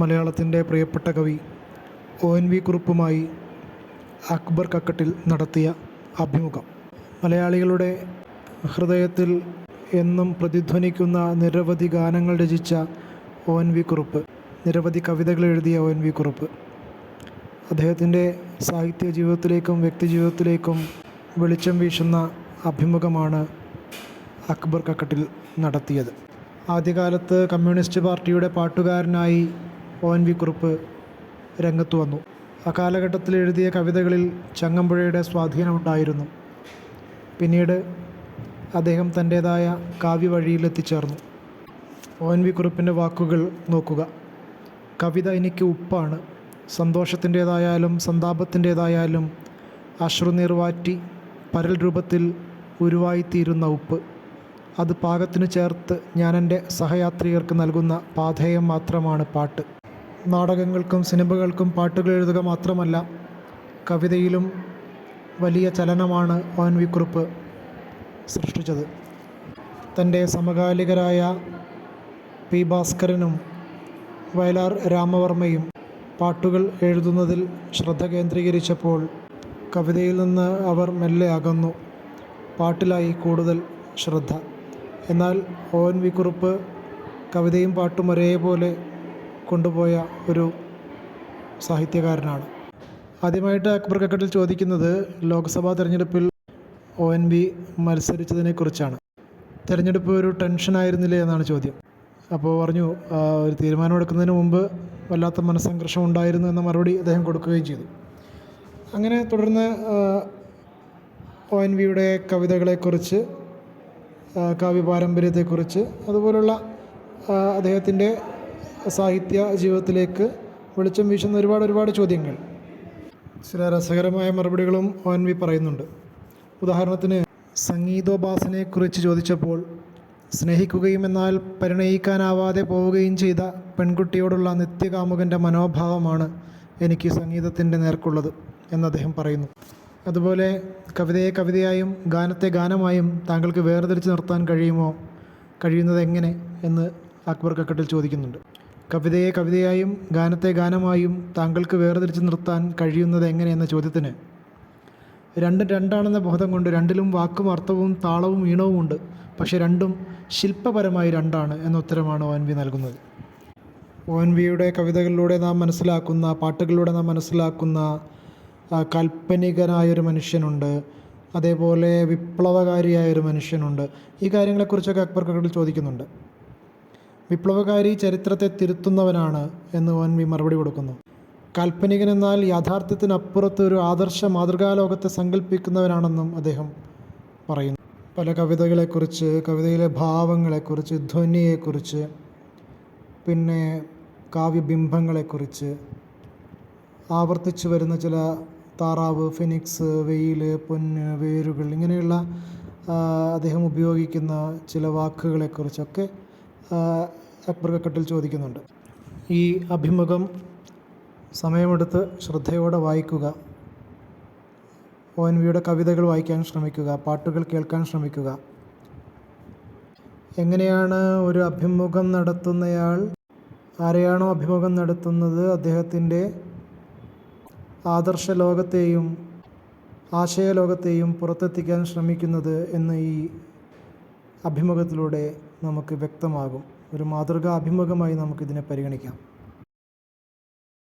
മലയാളത്തിന്റെ പ്രിയപ്പെട്ട കവി ഒ എൻ വി കുറുപ്പുമായി അക്ബർ കക്കട്ടിൽ നടത്തിയ അഭിമുഖം. മലയാളികളുടെ ഹൃദയത്തിൽ എന്നും പ്രതിധ്വനിക്കുന്ന നിരവധി ഗാനങ്ങൾ രചിച്ച ഒ എൻ വി കുറുപ്പ് നിരവധി കവിതകൾ എഴുതിയ ഒ എൻ വി കുറുപ്പ്. അദ്ദേഹത്തിന്റെ സാഹിത്യ ജീവിതത്തിലേക്കും വ്യക്തി ജീവിതത്തിലേക്കും വെളിച്ചം വീശുന്ന അഭിമുഖമാണ് അക്ബർ കക്കട്ടിൽ നടത്തിയത്. ആദ്യകാലത്ത് കമ്മ്യൂണിസ്റ്റ് പാർട്ടിയുടെ പാട്ടുകാരനായി ഒ എൻ വി കുറുപ്പ് രംഗത്ത് വന്നു. ആ കാലഘട്ടത്തിൽ എഴുതിയ കവിതകളിൽ ചങ്ങമ്പുഴയുടെ സ്വാധീനമുണ്ടായിരുന്നു. പിന്നീട് അദ്ദേഹം തന്റേതായ കാവ്യ വഴിയിൽ എത്തിച്ചേർന്നു ഒ എൻ വി കുറുപ്പിന്റെ വാക്കുകൾ നോക്കുക. കവിത എനിക്ക് ഉപ്പാണ്. സന്തോഷത്തിന്റേതായാലും സന്താപത്തിന്റേതായാലും അശ്രുനീർവാറ്റി പരൽ രൂപത്തിൽ ഉരുവായിത്തീരുന്ന ഉപ്പ്. അത് പാകത്തിന് ചേർത്ത് ഞാൻ എന്റെ സഹയാത്രികർക്ക് നൽകുന്ന പാഥേയം മാത്രമാണ് പാട്ട്. നാടകങ്ങൾക്കും സിനിമകൾക്കും പാട്ടുകൾ എഴുതുക മാത്രമല്ല കവിതയിലും വലിയ ചലനമാണ് ഒ എൻ വി കുറുപ്പ് സൃഷ്ടിച്ചത്. തന്റെ സമകാലികരായ പി ഭാസ്കരനും വയലാർ രാമവർമ്മയും പാട്ടുകൾ എഴുതുന്നതിൽ ശ്രദ്ധ കേന്ദ്രീകരിച്ചപ്പോൾ കവിതയിൽ നിന്ന് അവർ മെല്ലെ അകന്നു. പാട്ടിലായി കൂടുതൽ ശ്രദ്ധ. എന്നാൽ ഓൻ വി കുറുപ്പ് കവിതയും പാട്ടും ഒരേപോലെ കൊണ്ടുപോയ ഒരു സാഹിത്യകാരനാണ്. ആദ്യമായിട്ട് അക്ബർ കക്കട്ടിൽ ചോദിക്കുന്നത് ലോക്സഭാ തെരഞ്ഞെടുപ്പിൽ ഒ എൻ വി മത്സരിച്ചതിനെക്കുറിച്ചാണ്. തിരഞ്ഞെടുപ്പ് ഒരു ടെൻഷനായിരുന്നില്ലേ എന്നാണ് ചോദ്യം. അപ്പോൾ പറഞ്ഞു "ആ, ഒരു തീരുമാനമെടുക്കുന്നതിന് മുമ്പ് വല്ലാത്ത മനസ്സംഘർഷം ഉണ്ടായിരുന്നു എന്ന മറുപടി അദ്ദേഹം കൊടുക്കുകയും ചെയ്തു. അങ്ങനെ തുടർന്ന് ഒ എൻ വിയുടെ കവിതകളെക്കുറിച്ച് കാവ്യ പാരമ്പര്യത്തെക്കുറിച്ച് അതുപോലുള്ള അദ്ദേഹത്തിന്റെ സാഹിത്യ ജീവിതത്തിലേക്ക് വെളിച്ചം വീശുന്ന ഒരുപാട് ഒരുപാട് ചോദ്യങ്ങൾ. ചില രസകരമായ മറുപടികളും ഒ എൻ വി പറയുന്നുണ്ട്. ഉദാഹരണത്തിന് സംഗീതോപാസനയെക്കുറിച്ച് ചോദിച്ചപ്പോൾ സ്നേഹിക്കുകയും എന്നാൽ പരിണയിക്കാനാവാതെ പോവുകയും ചെയ്ത പെൺകുട്ടിയോടുള്ള നിത്യകാമുകന്റെ മനോഭാവമാണ് എനിക്ക് സംഗീതത്തിന്റെ നേർക്കുള്ളത് എന്ന് അദ്ദേഹം പറയുന്നു. അതുപോലെ കവിതയെ കവിതയായും ഗാനത്തെ ഗാനമായും താങ്കൾക്ക് വേർതിരിച്ച് നിർത്താൻ കഴിയുമോ? കഴിയുന്നത് എങ്ങനെ? എന്ന് അക്ബർ കക്കട്ടിൽ ചോദിക്കുന്നുണ്ട്. കവിതയെ കവിതയായും ഗാനത്തെ ഗാനമായും താങ്കൾക്ക് വേർതിരിച്ച് നിർത്താൻ കഴിയുന്നത് എങ്ങനെയെന്ന ചോദ്യത്തിന്. രണ്ടും രണ്ടാണെന്ന ബോധം കൊണ്ട് രണ്ടിലും വാക്കും അർത്ഥവും താളവും ഈണവും ഉണ്ട്. പക്ഷേ രണ്ടും ശില്പപരമായി രണ്ടാണ് എന്ന ഉത്തരമാണ് ഒ എൻ വി നൽകുന്നത്. ഒ എൻ വിയുടെ കവിതകളിലൂടെ നാം മനസ്സിലാക്കുന്ന പാട്ടുകളിലൂടെ നാം മനസ്സിലാക്കുന്ന കാൽപ്പനികനായൊരു മനുഷ്യനുണ്ട്. അതേപോലെ വിപ്ലവകാരിയായൊരു മനുഷ്യനുണ്ട്. ഈ കാര്യങ്ങളെക്കുറിച്ചൊക്കെ അക്ബർ കക്കട്ടിൽ ചോദിക്കുന്നുണ്ട്. വിപ്ലവകാരി ചരിത്രത്തെ തിരുത്തുന്നവനാണ് എന്ന് ഒ വി മറുപടി കൊടുക്കുന്നു. കാൽപ്പനികൻ എന്നാൽ യാഥാർത്ഥ്യത്തിനപ്പുറത്ത് ഒരു ആദർശ മാതൃകാലോകത്തെ സങ്കല്പിക്കുന്നവനാണെന്നും അദ്ദേഹം പറയുന്നു. പല കവിതകളെക്കുറിച്ച് കവിതയിലെ ഭാവങ്ങളെക്കുറിച്ച് ധ്വനിയെക്കുറിച്ച് പിന്നെ കാവ്യബിംബങ്ങളെക്കുറിച്ച് ആവർത്തിച്ചു വരുന്ന ചില താറാവ് ഫിനിക്സ് വെയിൽ പൊന്ന് വേരുകൾ ഇങ്ങനെയുള്ള അദ്ദേഹം ഉപയോഗിക്കുന്ന ചില വാക്കുകളെക്കുറിച്ചൊക്കെ അക്ബർ കക്കട്ടിൽ ചോദിക്കുന്നുണ്ട്. ഈ അഭിമുഖം സമയമെടുത്ത് ശ്രദ്ധയോടെ വായിക്കുക. ഒ എൻ വിയുടെ കവിതകൾ വായിക്കാൻ ശ്രമിക്കുക. പാട്ടുകൾ കേൾക്കാൻ ശ്രമിക്കുക. എങ്ങനെയാണ് ഒരു അഭിമുഖം നടത്തുന്നയാൾ? ആരെയാണോ അഭിമുഖം നടത്തുന്നത്? അദ്ദേഹത്തിന്റെ ആദർശ ലോകത്തെയും ആശയലോകത്തെയും പുറത്തെത്തിക്കാൻ ശ്രമിക്കുന്നത് എന്ന് ഈ അഭിമുഖത്തിലൂടെ നമുക്ക് വ്യക്തമാകും. ഒരു മാതൃകാ അഭിമുഖമായി നമുക്കിതിനെ പരിഗണിക്കാം.